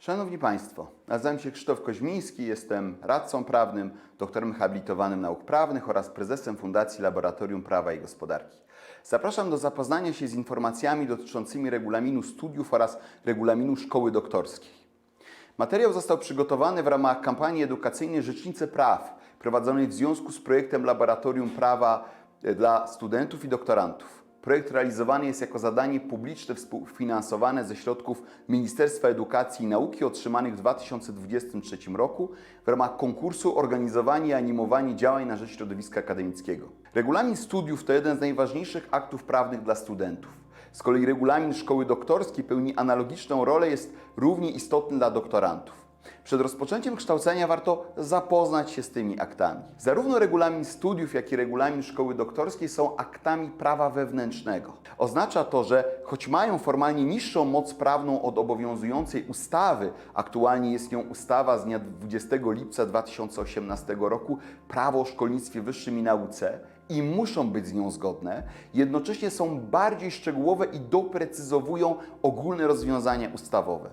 Szanowni Państwo, nazywam się Krzysztof Koźmiński, jestem radcą prawnym, doktorem habilitowanym nauk prawnych oraz prezesem Fundacji Laboratorium Prawa i Gospodarki. Zapraszam do zapoznania się z informacjami dotyczącymi regulaminu studiów oraz regulaminu szkoły doktorskiej. Materiał został przygotowany w ramach kampanii edukacyjnej Rzecznicy Praw, prowadzonej w związku z projektem Laboratorium Prawa dla studentów i doktorantów. Projekt realizowany jest jako zadanie publiczne współfinansowane ze środków Ministerstwa Edukacji i Nauki otrzymanych w 2023 roku w ramach konkursu Organizowanie i animowanie działań na rzecz środowiska akademickiego. Regulamin studiów to jeden z najważniejszych aktów prawnych dla studentów. Z kolei regulamin szkoły doktorskiej pełni analogiczną rolę, jest równie istotny dla doktorantów. Przed rozpoczęciem kształcenia warto zapoznać się z tymi aktami. Zarówno regulamin studiów, jak i regulamin szkoły doktorskiej są aktami prawa wewnętrznego. Oznacza to, że choć mają formalnie niższą moc prawną od obowiązującej ustawy, aktualnie jest nią ustawa z dnia 20 lipca 2018 roku Prawo o szkolnictwie wyższym i nauce, i muszą być z nią zgodne, jednocześnie są bardziej szczegółowe i doprecyzowują ogólne rozwiązania ustawowe.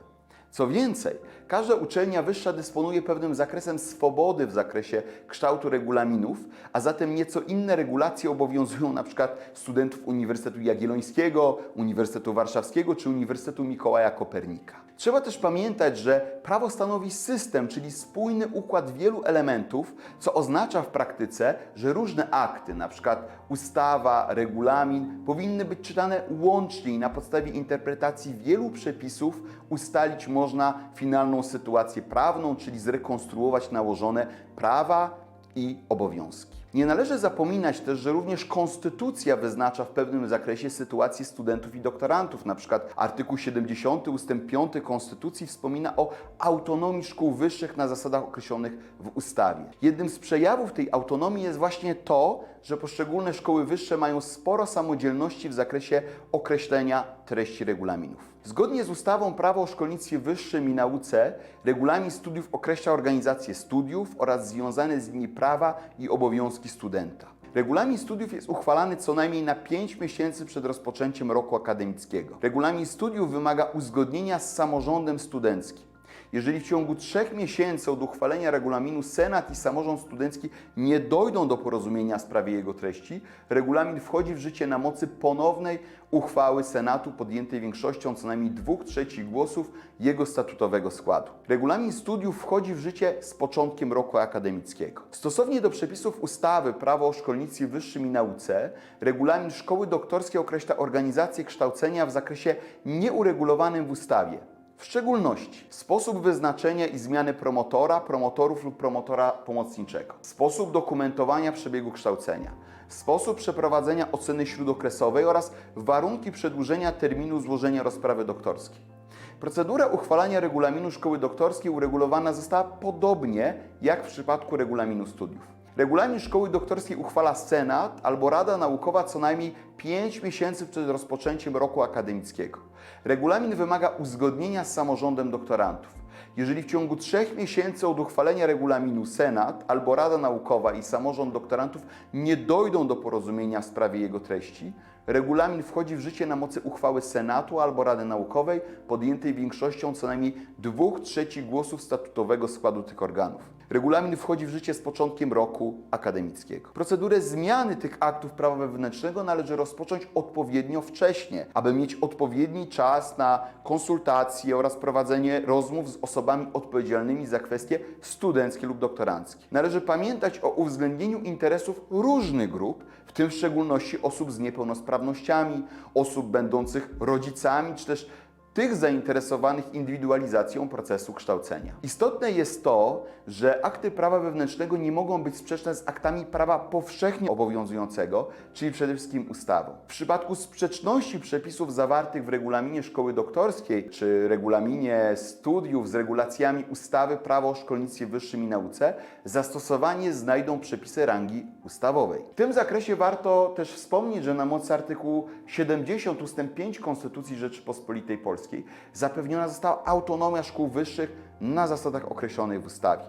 Co więcej, każda uczelnia wyższa dysponuje pewnym zakresem swobody w zakresie kształtu regulaminów, a zatem nieco inne regulacje obowiązują przykład studentów Uniwersytetu Jagiellońskiego, Uniwersytetu Warszawskiego czy Uniwersytetu Mikołaja Kopernika. Trzeba też pamiętać, że prawo stanowi system, czyli spójny układ wielu elementów, co oznacza w praktyce, że różne akty, przykład ustawa, regulamin, powinny być czytane łącznie i na podstawie interpretacji wielu przepisów ustalić można finalną sytuację prawną, czyli zrekonstruować nałożone prawa i obowiązki. Nie należy zapominać też, że również konstytucja wyznacza w pewnym zakresie sytuację studentów i doktorantów. Na przykład artykuł 70 ust. 5 Konstytucji wspomina o autonomii szkół wyższych na zasadach określonych w ustawie. Jednym z przejawów tej autonomii jest właśnie to, że poszczególne szkoły wyższe mają sporo samodzielności w zakresie określenia treści regulaminów. Zgodnie z ustawą Prawo o szkolnictwie wyższym i nauce, regulamin studiów określa organizację studiów oraz związane z nimi prawa i obowiązki studenta. Regulamin studiów jest uchwalany co najmniej na 5 miesięcy przed rozpoczęciem roku akademickiego. Regulamin studiów wymaga uzgodnienia z samorządem studenckim. Jeżeli w ciągu trzech miesięcy od uchwalenia regulaminu Senat i samorząd studencki nie dojdą do porozumienia w sprawie jego treści, regulamin wchodzi w życie na mocy ponownej uchwały Senatu podjętej większością co najmniej dwóch trzecich głosów jego statutowego składu. Regulamin studiów wchodzi w życie z początkiem roku akademickiego. Stosownie do przepisów ustawy Prawo o szkolnictwie wyższym i nauce, regulamin szkoły doktorskiej określa organizację kształcenia w zakresie nieuregulowanym w ustawie. W szczególności sposób wyznaczenia i zmiany promotora, promotorów lub promotora pomocniczego, sposób dokumentowania przebiegu kształcenia, sposób przeprowadzenia oceny śródokresowej oraz warunki przedłużenia terminu złożenia rozprawy doktorskiej. Procedura uchwalania regulaminu szkoły doktorskiej uregulowana została podobnie jak w przypadku regulaminu studiów. Regulamin szkoły doktorskiej uchwala Senat albo Rada Naukowa co najmniej 5 miesięcy przed rozpoczęciem roku akademickiego. Regulamin wymaga uzgodnienia z samorządem doktorantów. Jeżeli w ciągu trzech miesięcy od uchwalenia regulaminu Senat albo Rada Naukowa i samorząd doktorantów nie dojdą do porozumienia w sprawie jego treści, regulamin wchodzi w życie na mocy uchwały Senatu albo Rady Naukowej podjętej większością co najmniej dwóch trzecich głosów statutowego składu tych organów. Regulamin wchodzi w życie z początkiem roku akademickiego. Procedurę zmiany tych aktów prawa wewnętrznego należy rozpocząć odpowiednio wcześnie, aby mieć odpowiedni czas na konsultacje oraz prowadzenie rozmów z osobami odpowiedzialnymi za kwestie studenckie lub doktoranckie. Należy pamiętać o uwzględnieniu interesów różnych grup, w tym w szczególności osób z niepełnosprawnościami, osób będących rodzicami, czy też tych zainteresowanych indywidualizacją procesu kształcenia. Istotne jest to, że akty prawa wewnętrznego nie mogą być sprzeczne z aktami prawa powszechnie obowiązującego, czyli przede wszystkim ustawą. W przypadku sprzeczności przepisów zawartych w regulaminie szkoły doktorskiej czy regulaminie studiów z regulacjami ustawy Prawo o szkolnictwie wyższym i nauce, zastosowanie znajdą przepisy rangi ustawowej. W tym zakresie warto też wspomnieć, że na mocy artykułu 70 ust. 5 Konstytucji Rzeczypospolitej Polskiej zapewniona została autonomia szkół wyższych na zasadach określonych w ustawie.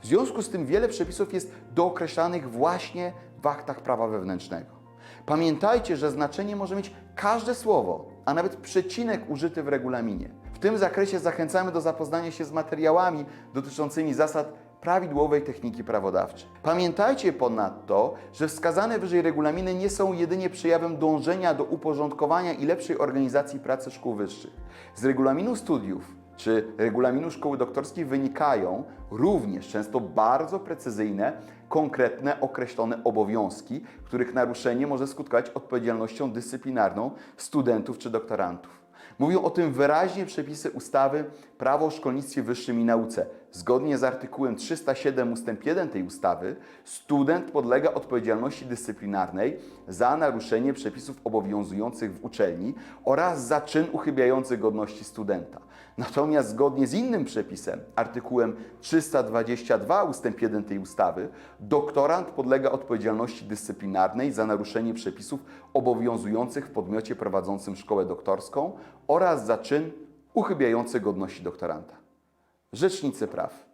W związku z tym wiele przepisów jest dookreślanych właśnie w aktach prawa wewnętrznego. Pamiętajcie, że znaczenie może mieć każde słowo, a nawet przecinek użyty w regulaminie. W tym zakresie zachęcamy do zapoznania się z materiałami dotyczącymi zasad prawidłowej techniki prawodawczej. Pamiętajcie ponadto, że wskazane wyżej regulaminy nie są jedynie przejawem dążenia do uporządkowania i lepszej organizacji pracy szkół wyższych. Z regulaminu studiów czy regulaminu szkoły doktorskiej wynikają również często bardzo precyzyjne, konkretne, określone obowiązki, których naruszenie może skutkować odpowiedzialnością dyscyplinarną studentów czy doktorantów. Mówią o tym wyraźnie przepisy ustawy Prawo o szkolnictwie wyższym i nauce. Zgodnie z artykułem 307 ust. 1 tej ustawy, student podlega odpowiedzialności dyscyplinarnej za naruszenie przepisów obowiązujących w uczelni oraz za czyn uchybiający godności studenta. Natomiast zgodnie z innym przepisem, artykułem 322 ust. 1 tej ustawy, doktorant podlega odpowiedzialności dyscyplinarnej za naruszenie przepisów obowiązujących w podmiocie prowadzącym szkołę doktorską oraz za czyn uchybiający godności doktoranta. Rzecznicy praw.